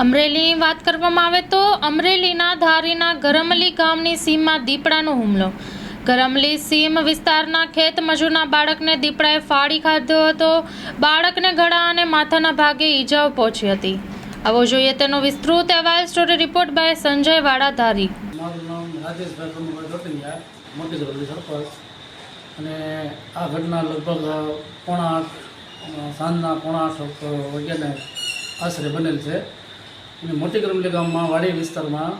અમરેલીની વાત કરવામાં આવે તો અમરેલીના ધારીના ગરમલી ગામની સીમમાં દીપડાનો હુમલો. ગરમલી સીમ વિસ્તારના ખેત મજૂરના બાળકને દીપડાએ ફાડી ખાધો હતો. બાળકને ગળા અને માથાના ભાગે ઈજાઓ પહોંચી હતી. આવો જોઈએ તેનો વિસ્તૃત અહેવાલ સ્ટોરી રિપોર્ટ બાય સંજય વાડા ધારી. અને આ ઘટના લગભગ પોણા સાંજના પોણા આઠ વાગ્યાને આશરે બનેલ છે. અને મોટી કરમલી ગામમાં વાડી વિસ્તારમાં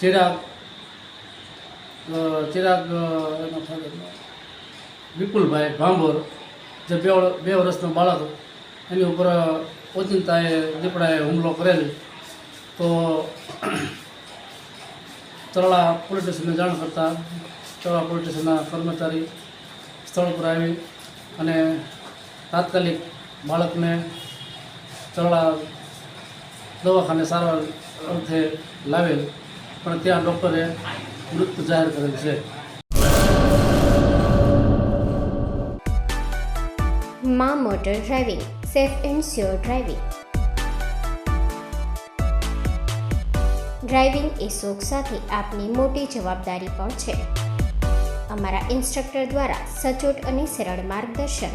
ચિરાગ ચિરાગ વિપુલભાઈ ભાંભોર, જે બે બે વર્ષનો બાળક એની ઉપર ઓચિંતાએ, દીપડાએ હુમલો કરેલ. તો તળા પોલીસ સ્ટેશનને જાણ કરતાં તળા પોલીસ સ્ટેશનના કર્મચારી સ્થળ પર આવી અને તાત્કાલિક બાળકને તરળા દવાખાને સારવાર અર્થે લાવેલ, પણ ત્યાં ડૉક્ટરે મૃત જાહેર કરેલ છે. મા motor driving, safe and sure driving. Driving એ શોખ સાથે આપની મોટી જવાબદારી પણ છે. અમારા ઇન્સ્ટ્રક્ટર દ્વારા સચોટ અને સરળ માર્ગદર્શન.